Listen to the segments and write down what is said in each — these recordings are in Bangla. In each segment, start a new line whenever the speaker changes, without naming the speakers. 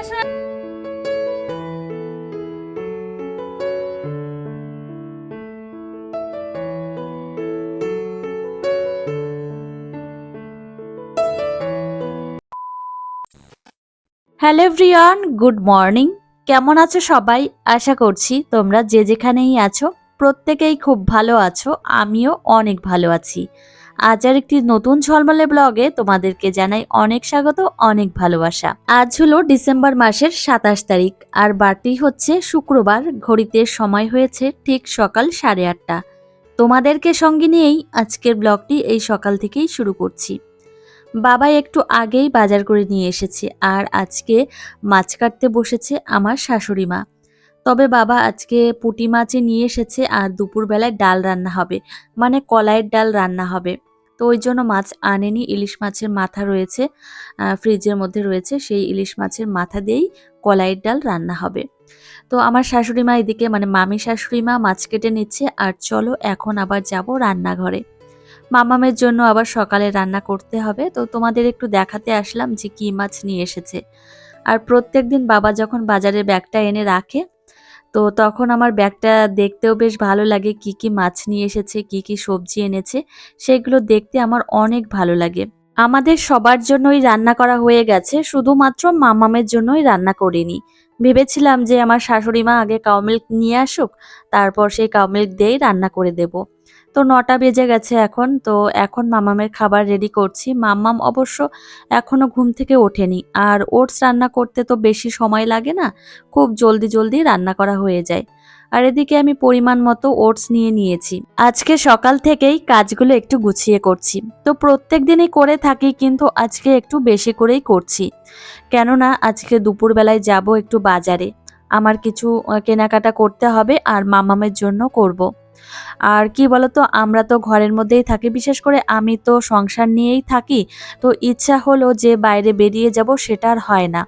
এসো।
হ্যালো এভরিওয়ান গুড মর্নিং কেমন আছো সবাই? আশা করছি তোমরা যে যেখানেই আছো, প্রত্যেকেই খুব ভালো আছো, আমিও অনেক ভালো আছি। আজ আর একটি নতুন ঝলমলে ব্লগে তোমাদেরকে জানাই অনেক স্বাগত, অনেক ভালোবাসা। আজ হলো ডিসেম্বর মাসের সাতাশ তারিখ, আর বারটি হচ্ছে শুক্রবার, ঘড়িতে সময় হয়েছে ঠিক সকাল সাড়ে আটটা। তোমাদেরকে সঙ্গে নিয়েই আজকের ব্লগটি এই সকাল থেকেই শুরু করছি। বাবা একটু আগেই বাজার করে নিয়ে এসেছে, আর আজকে মাছ কাটতে বসেছে আমার শাশুড়ি মা। তবে বাবা আজকে পুঁটি মাছে নিয়ে এসেছে, আর দুপুরবেলায় ডাল রান্না হবে মানে কলাইয়ের ডাল রান্না হবে। তো ওই জন্য মাছ আনেনি, ইলিশ মাছের মাথা রয়েছে ফ্রিজের মধ্যে রয়েছে, সেই ইলিশ মাছের মাথা দিয়েই কলাইয়ের ডাল রান্না হবে। তো আমার শাশুড়ি মা এদিকে মানে মামি শাশুড়ি মা মাছ কেটে নিচ্ছে, আর চলো এখন আবার যাব রান্নাঘরে। মামামের জন্য আবার সকালে রান্না করতে হবে, তো তোমাদের একটু দেখাতে আসলাম যে কি মাছ নিয়ে এসেছে। আর প্রত্যেকদিন বাবা যখন বাজারে ব্যাগটা এনে রাখে তো তখন আমার ব্যাগটা দেখতেও বেশ ভালো লাগে, কি কি মাছ নিয়ে এসেছে, কি কি সবজি এনেছে, সেগুলো দেখতে আমার অনেক ভালো লাগে। আমাদের সবার জন্যই রান্না করা হয়ে গেছে, শুধুমাত্র মামামের জন্যই রান্না করিনি। ভেবেছিলাম যে আমার শাশুড়ি মা আগে কাউ মিল্ক নিয়ে আসুক, তারপর সেই কাউ মিল্ক দিয়েই রান্না করে দেবো। তো নটা বেজে গেছে এখন, তো এখন মামামের খাবার রেডি করছি। মাম্মাম অবশ্য এখনও ঘুম থেকে ওঠেনি। আর ওটস রান্না করতে তো বেশি সময় লাগে না, খুব জলদি জলদি রান্না করা হয়ে যায়। আর এদিকে আমি পরিমাণ মতো ওটস নিয়ে নিয়েছি। আজকে সকাল থেকেই কাজগুলো একটু গুছিয়ে করছি। তো প্রত্যেক দিনই করে থাকি, কিন্তু আজকে একটু বেশি করেই করছি। কেননা আজকে দুপুরবেলায় যাব একটু বাজারে। আমার কিছু কেনাকাটা করতে হবে আর মামামের জন্য করব। আর কি বলতো, আমরা তো ঘরের মধ্যেই থাকি, বিশেষ করে আমি তো সংসার নিয়েই থাকি, তো ইচ্ছা হলো যে বাইরে বেরিয়ে যাব সেটা আর হয় না।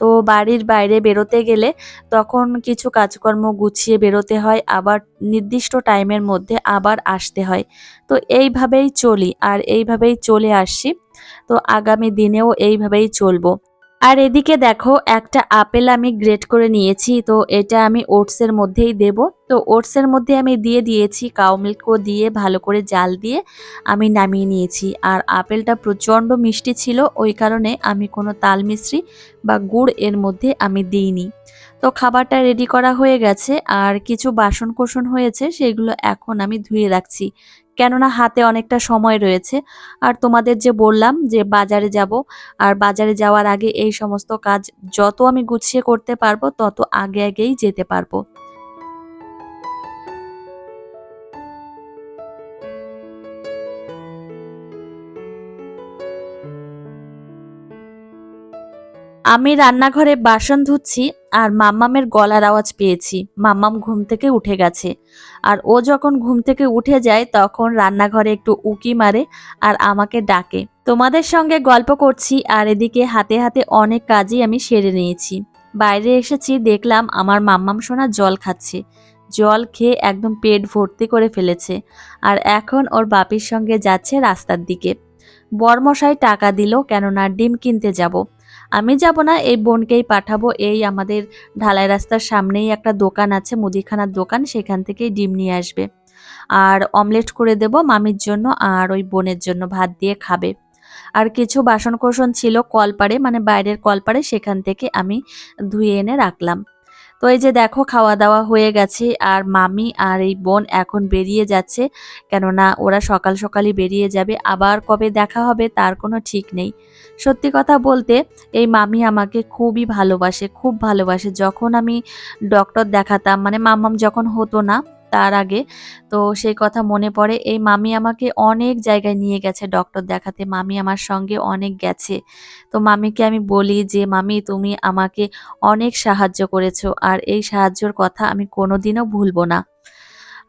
তো বাড়ির বাইরে বেরোতে গেলে তখন কিছু কাজকর্ম গুছিয়ে বেরোতে হয়, আবার নির্দিষ্ট টাইমের মধ্যে আবার আসতে হয়। তো এইভাবেই চলি, আর এইভাবেই চলে আসছি। তো আগামী দিনেও এইভাবেই চলবো। আর এদিকে দেখো, একটা আপেল আমি গ্রেট করে নিয়েছি, তো এটা আমি ওটসের মধ্যেই দেব। তো ওটসের মধ্যে আমি দিয়ে দিয়েছি কাউ মিল্কও দিয়ে ভালো করে জাল দিয়ে আমি নামিয়ে নিয়েছি। আর আপেলটা প্রচণ্ড মিষ্টি ছিল, ওই কারণে আমি কোনো তাল মিশ্রি বা গুড় এর মধ্যে আমি দিইনি। তো খাবারটা রেডি করা হয়ে গেছে, আর কিছু বাসন কোসন হয়েছে, সেগুলো এখন আমি ধুয়ে রাখছি। কেননা হাতে অনেকটা সময় রয়েছে। আর তোমাদের যে বললাম যে বাজারে যাব, আর বাজারে যাওয়ার আগে এই সমস্ত কাজ যত আমি গুছিয়ে করতে পারব, তত আগে আগেই যেতে পারব। আমি রান্নাঘরে বাসন ধুচ্ছি আর মাম্মামের গলার আওয়াজ পেয়েছি। মাম্মাম ঘুম থেকে উঠে গেছে। আর ও যখন ঘুম থেকে উঠে যায় তখন রান্নাঘরে একটু উকি মারে আর আমাকে ডাকে। তোমাদের সঙ্গে গল্প করছি আর এদিকে হাতে হাতে অনেক কাজই আমি সেরে নিয়েছি। বাইরে এসেছি, দেখলাম আমার মাম্মাম সোনা জল খাচ্ছে। জল খেয়ে একদম পেট ভর্তি করে ফেলেছে। আর এখন ওর বাপির সঙ্গে যাচ্ছে রাস্তার দিকে। বরমশাই টাকা দিল কেননা ডিম কিনতে যাব। আমি যাব না, এই বোনকেই পাঠাবো। এই আমাদের ঢালাই রাস্তার সামনেই একটা দোকান আছে, মুদিখানার দোকান, সেখান থেকেই ডিম নিয়ে আসবে। আর অমলেট করে দেব মামির জন্য আর ওই বোনের জন্য ভাত দিয়ে খাবে। আর কিছু বাসনকোসন ছিল কলপাড়ে মানে বাইরের কলপাড়ে, সেখান থেকে আমি ধুয়ে এনে রাখলাম। তো এই যে দেখো খাওয়া দাওয়া হয়ে গেছে আর মামি আর এই বোন এখন বেরিয়ে যাচ্ছে। কেননা ওরা সকাল সকালই বেরিয়ে যাবে। আবার কবে দেখা হবে তার কোনো ঠিক নেই। সত্যি কথা বলতে এই মামি আমাকে খুবই ভালোবাসে, খুব ভালোবাসে। যখন আমি ডক্টর দেখাতাম মানে মামাম যখন হতো না তার আগে। তো সেই কথা মনে পড়ে, এই মামি আমাকে অনেক জায়গায় নিয়ে গেছে ডক্টর দেখাতে। মামি আমার সঙ্গে অনেক গেছে। তো মামিকে আমি বলি যে, মামি, তুমি আমাকে অনেক সাহায্য করেছ আর এই সাহায্যর কথা আমি কোনোদিনও ভুলবো না।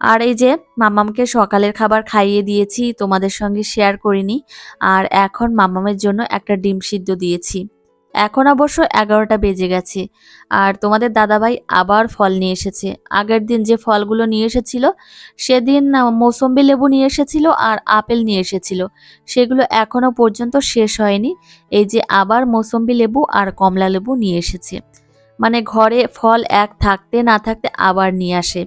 আর এই যে, মামামকে সকালের খাবার খাইয়ে দিয়েছি, তোমাদের সঙ্গে শেয়ার করিনি। আর এখন মামামের জন্য একটা ডিম সিদ্ধ দিয়েছি। এখন অবশ্য এগারোটা বেজে গেছে। আর তোমাদের দাদাভাই আবার ফল নিয়ে এসেছে। আগের দিন যে ফলগুলো নিয়ে এসেছিল, সেদিন মৌসম্বি লেবু নিয়ে এসেছিল আর আপেল নিয়ে এসেছিল। সেগুলো এখনও পর্যন্ত শেষ হয়নি। এই যে আবার মৌসম্বি লেবু আর কমলা লেবু নিয়ে এসেছে। মানে ঘরে ফল এক থাকতে না থাকতে আবার নিয়ে আসে।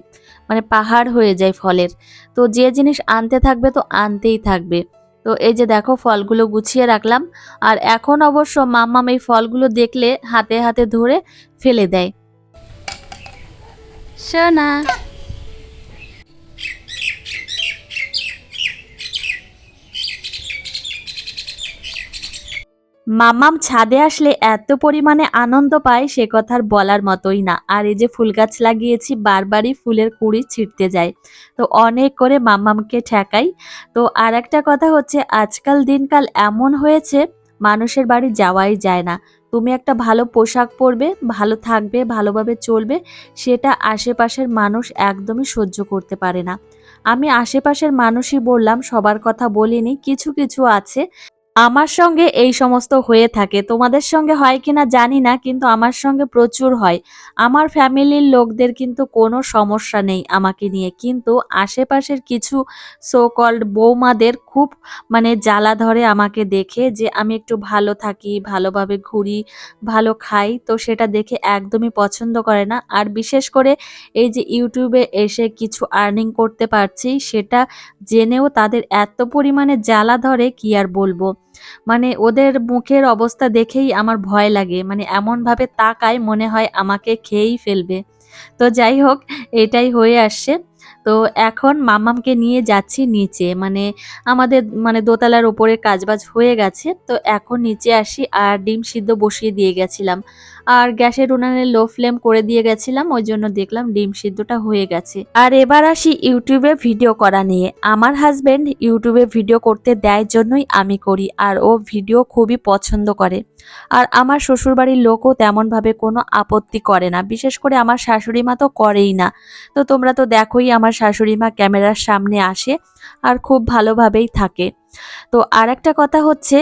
মানে পাহাড় হয়ে যায় ফলের। তো যে জিনিস আনতে থাকবে তো আনতেই থাকবে। তো এই যে দেখো ফলগুলো গুছিয়ে রাখলাম। আর এখন অবশ্য মাম্মাম এই ফলগুলো দেখলে হাতে হাতে ধরে ফেলে দেয়।
সোনা
মাম্মাম ছাদে আসলে এত পরিমাণে আনন্দ পায় সে কথার বলার মতোই না। আর এই যে ফুল গাছ লাগিয়েছি, বারবারই ফুলের কুড়ি ছিটতে যায়। তো অনেক করে মাম্মামকে ঠেকাই। তো আর একটা কথা হচ্ছে, আজকাল দিনকাল এমন হয়েছে, মানুষের বাড়ি যাওয়াই যায় না। তুমি একটা ভালো পোশাক পরবে, ভালো থাকবে, ভালোভাবে চলবে, সেটা আশেপাশের মানুষ একদমই সহ্য করতে পারে না। আমি আশেপাশের মানুষই বললাম, সবার কথা বলিনি, কিছু কিছু আছে আমার সঙ্গে এই সমস্ত হয়ে থাকে। তোমাদের সঙ্গে হয় কিনা জানি না, কিন্তু আমার সঙ্গে প্রচুর হয়। আমার ফ্যামিলির লোকদের কিন্তু কোনো সমস্যা নেই আমাকে নিয়ে। কিন্তু আশেপাশের কিছু সো কল্ড বৌমাদের খুব মানে জ্বালা ধরে আমাকে দেখে যে আমি একটু ভালো থাকি, ভালোভাবে ঘুরি, ভালো খাই, তো সেটা দেখে একদমই পছন্দ করে না। আর বিশেষ করে এই যে ইউটিউবে এসে কিছু আর্নিং করতে পারছি, সেটা জেনেও তাদের এত পরিমাণে জ্বালা ধরে কি আর বলব? মানে ওদের মুখের অবস্থা দেখেই আমার ভয় লাগে। মানে এমনভাবে তাকায় মনে হয় আমাকে খেয়েই ফেলবে। তো যাই হোক, এটাই হয়ে আসছে। তো এখন মামামকে নিয়ে যাচ্ছি নিচে। মানে আমাদের মানে দোতলার ওপরে কাজবাজ হয়ে গেছে। তো এখন নিচে আসি আর ডিম সিদ্ধ বসিয়ে দিয়ে গেছিলাম। আর গ্যাসের উনানে লো ফ্লেম করে দিয়ে গেছিলাম, ওই জন্য দেখলাম ডিম সিদ্ধটা হয়ে গেছে। আর এবার আসি ইউটিউবে ভিডিও করা নিয়ে। আমার হাজব্যান্ড ইউটিউবে ভিডিও করতে দেয় জন্যই আমি করি, আর ও ভিডিও খুবই পছন্দ করে। আর আমার শ্বশুরবাড়ির লোকও তেমনভাবে কোনো আপত্তি করে না, বিশেষ করে আমার শাশুড়ি মা তো করেই না। তো তোমরা তো দেখোই আমার শাশুড়ি মা ক্যামেরার সামনে আসে, আর খুব ভালোভাবেই থাকে। তো আর একটা কথা হচ্ছে,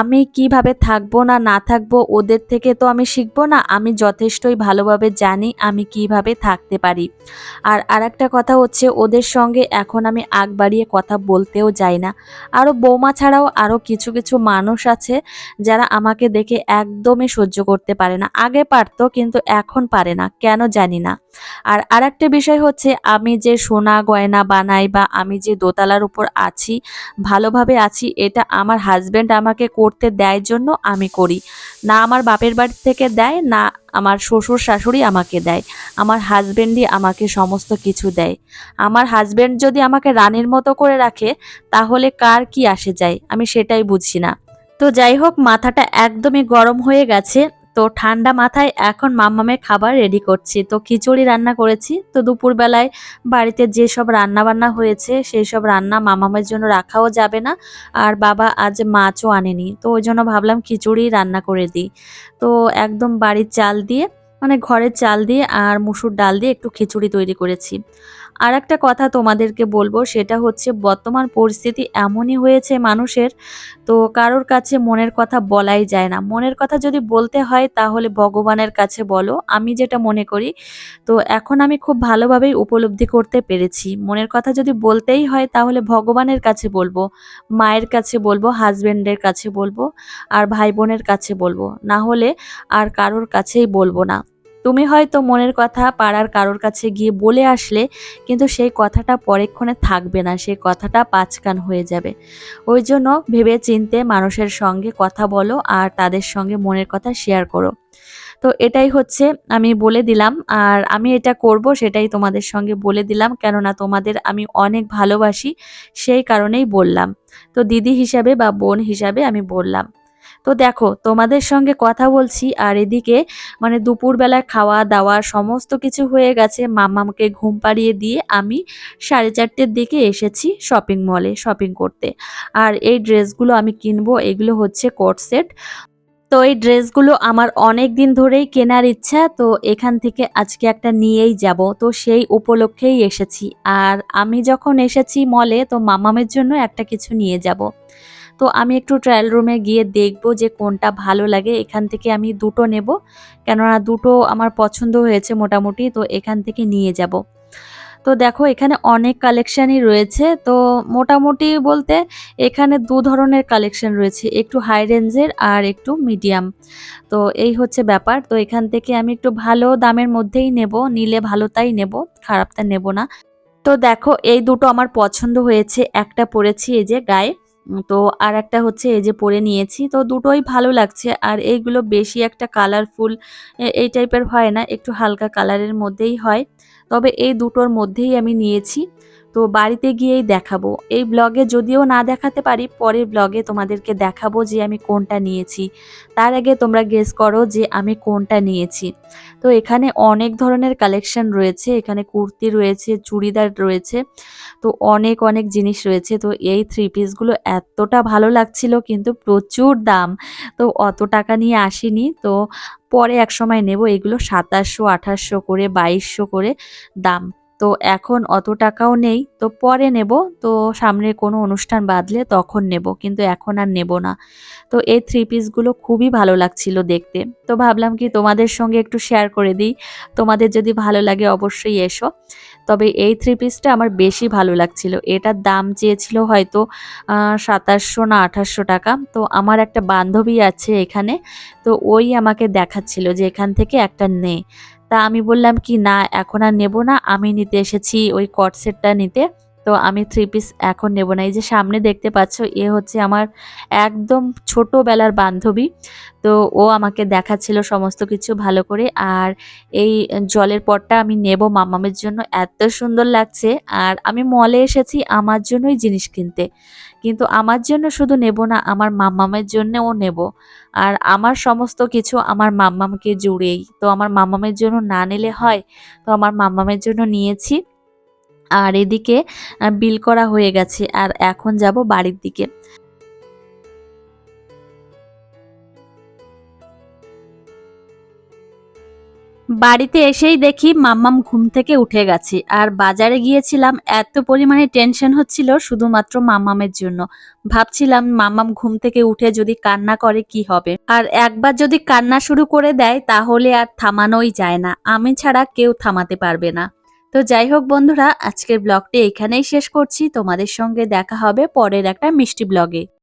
আমি কীভাবে থাকব না না থাকব ওদের থেকে তো আমি শিখব না, আমি যথেষ্টই ভালোভাবে জানি আমি কীভাবে থাকতে পারি। আর আর একটা কথা হচ্ছে, ওদের সঙ্গে এখন আমি আগ বাড়িয়ে কথা বলতেও যাই না। আরও বৌমা ছাড়াও আরও কিছু কিছু মানুষ আছে যারা আমাকে দেখে একদমই সহ্য করতে পারে না। আগে পারতো কিন্তু এখন পারে না, কেন জানি না। আর আরেকটা বিষয় হচ্ছে, আমি যে সোনা গয়না বানাই বা আমি যে দোতলার উপর আছি, ভালোভাবে আছি, এটা আমার হাজব্যান্ড আমাকে করতে দেয় জন্য আমি করি। না আমার বাপের বাড়ি থেকে দেয়, না আমার শ্বশুর শাশুড়ি আমাকে দেয়। আমার হাজব্যান্ডই আমাকে সমস্ত কিছু দেয়। আমার হাজব্যান্ড যদি আমাকে রানীর মতো করে রাখে, তাহলে কার কি আসে যায়? আমি সেটাই বুঝি না। তো যাই হোক, মাথাটা একদমই গরম হয়ে গেছে। তো ঠান্ডা মাথায় এখন মাম্মামের খাবার রেডি করছি। তো খিচুড়ি রান্না করেছি। তো দুপুরবেলায় বাড়িতে যেসব রান্না বান্না হয়েছে সেই সব রান্না মামামের জন্য রাখাও যাবে না। আর বাবা আজ মাছও আনেনি। তো ওই জন্য ভাবলাম খিচুড়ি রান্না করে দিই। তো একদম বাড়ির চাল দিয়ে মানে ঘরের চাল দিয়ে আর মুসুর ডাল দিয়ে একটু খিচুড়ি তৈরি করেছি। আর একটা কথা তোমাদেরকে বলব, সেটা হচ্ছে বর্তমান পরিস্থিতি এমনই হয়েছে মানুষের, তো কারোর কাছে মনের কথা বলাই যায় না। মনের কথা যদি বলতে হয় তাহলে ভগবানের কাছে বলো, আমি যেটা মনে করি। তো এখন আমি খুব ভালোভাবেই উপলব্ধি করতে পেরেছি। মনের কথা যদি বলতেই হয় তাহলে ভগবানের কাছে বলব, মায়ের কাছে বলব, হাজবেন্ডের কাছে বলব, আর ভাই বোনের কাছে বলব। না হলে আর কারোর কাছেই বলব না। তুমি হয়তো মনের কথা পাড়ার কারোর কাছে গিয়ে বলে আসলে, কিন্তু সেই কথাটা পরেক্ষণে থাকবে না, সেই কথাটা পাঁচকান হয়ে যাবে। ওই জন্য ভেবে চিনতে মানুষের সঙ্গে কথা বলো আর তাদের সঙ্গে মনের কথা শেয়ার করো। তো এটাই হচ্ছে আমি বলে দিলাম, আর আমি এটা করব সেটাই তোমাদের সঙ্গে বলে দিলাম, কেননা তোমাদের আমি অনেক ভালোবাসি, সেই কারণেই বললাম। তো দিদি হিসাবে বা বোন হিসাবে আমি বললাম। তো দেখো, তোমাদের সঙ্গে কথা বলছি আর এদিকে মানে দুপুরবেলা খাওয়া দাওয়া সমস্ত কিছু হয়ে গেছে। মামাকে ঘুম পাড়িয়ে দিয়ে আমি সাড়ে চারটের দিকে এসেছি শপিং মলে শপিং করতে। আর এই ড্রেসগুলো আমি কিনবো, এগুলো হচ্ছে কোট সেট তো এই ড্রেসগুলো আমার অনেক দিন ধরেই কেনার ইচ্ছা, তো এখান থেকে আজকে একটা নিয়েই যাব। তো সেই উপলক্ষেই এসেছি। আর আমি যখন এসেছি মলে তো মামামের জন্য একটা কিছু নিয়ে যাব। তো আমি একটু ট্রায়াল রুমে গিয়ে দেখব যে কোনটা ভালো লাগে। এখান থেকে আমি দুটো নেব, কেননা দুটো আমার পছন্দ হয়েছে মোটামুটি, তো এখান থেকে নিয়ে যাব। তো দেখো, এখানে অনেক কালেকশানই রয়েছে। তো মোটামুটি বলতে এখানে দু ধরনের কালেকশন রয়েছে, একটু হাই রেঞ্জের আর একটু মিডিয়াম তো এই হচ্ছে ব্যাপার। তো এখান থেকে আমি একটু ভালো দামের মধ্যেই নেব, নিলে ভালোটাই নেব, খারাপটা নেব না। তো দেখো, এই দুটো আমার পছন্দ হয়েছে। একটা পরেছি এই যে গায়ে। তো আর একটা হচ্ছে এই যে পরে নিয়েছি, তো দুটোই ভালো লাগছে। আর এইগুলো বেশি একটা কালারফুল এই টাইপের হয় না, একটু হালকা কালারের মধ্যেই হয়। তবে এই দুটোর মধ্যেই আমি নিয়েছি। তো বাড়িতে গিয়েই দেখাবো। এই ব্লগে যদিও না দেখাতে পারি, পরের ব্লগে তোমাদেরকে দেখাবো যে আমি কোনটা নিয়েছি। তার আগে তোমরা গেস করো যে আমি কোনটা নিয়েছি। তো এখানে অনেক ধরনের কালেকশন রয়েছে, এখানে কুর্তি রয়েছে, চুড়িদার রয়েছে, তো অনেক অনেক জিনিস রয়েছে। তো এই থ্রি পিসগুলো এতটা ভালো লাগছিল, কিন্তু প্রচুর দাম। তো অত টাকা নিয়ে আসিনি, তো পরে এক সময় নেব। এগুলো সাতাশশো, আঠাশশো করে, বাইশশো করে দাম। তো এখন অত টাকাও নেই, তো পরে নেব। তো সামনে কোনো অনুষ্ঠান বাঁধলে তখন নেব, কিন্তু এখন আর নেব না। তো এই থ্রি পিসগুলো খুবই ভালো লাগছিল দেখতে। তো ভাবলাম কি তোমাদের সঙ্গে একটু শেয়ার করে দিই। তোমাদের যদি ভালো লাগে অবশ্যই এসো। তবে এই থ্রি পিসটা আমার বেশি ভালো লাগছিল। এটার দাম চেয়েছিল হয়তো সাতাশশো না আঠাশশো টাকা। তো আমার একটা বান্ধবী আছে এখানে, তো ওই আমাকে দেখাচ্ছিল যে এখান থেকে একটা নে। তা আমি বললাম কি, না, এখন আর নেব না। আমি নিতে এসেছি ওই কট সেটটা নিতে। তো আমি থ্রি পিস এখন নেব না। এই যে সামনে দেখতে পাচ্ছ, এ হচ্ছে আমার একদম ছোটোবেলার বান্ধবী। তো ও আমাকে দেখাচ্ছিল সমস্ত কিছু ভালো করে। আর এই জলের পটটা আমি নেব মামামের জন্য। এত সুন্দর লাগছে। আর আমি মলে এসেছি আমার জন্যই জিনিস কিনতে। কিন্তু আমার জন্য শুধু নেব না, আমার মামামের জন্যও নেব। আর আমার সমস্ত কিছু আমার মাম্মামকে জুড়েই। তো আমার মাম্মামের জন্য না নিলে হয়, তো আমার মাম্মামের জন্য নিয়েছি। আর এদিকে বিল করা হয়ে গেছে, আর এখন যাব বাড়ির দিকে। বাড়িতে এসেই দেখি মাম্মাম ঘুম থেকে উঠে গেছে, আর বাজারে গিয়েছিলাম, এত পরিমাণে টেনশন হচ্ছিল শুধুমাত্র মাম্মামের জন্য। ভাবছিলাম মাম্মাম ঘুম থেকে উঠে যদি কান্না করে কি হবে। আর একবার যদি কান্না শুরু করে দেয়, তাহলে আর থামানোই যায় না, আমি ছাড়া কেউ থামাতে পারবে না। তো যাই হোক বন্ধুরা, আজকের ব্লগটি এখানেই শেষ করছি। তোমাদের সঙ্গে দেখা হবে পরের একটা মিষ্টি ব্লগে।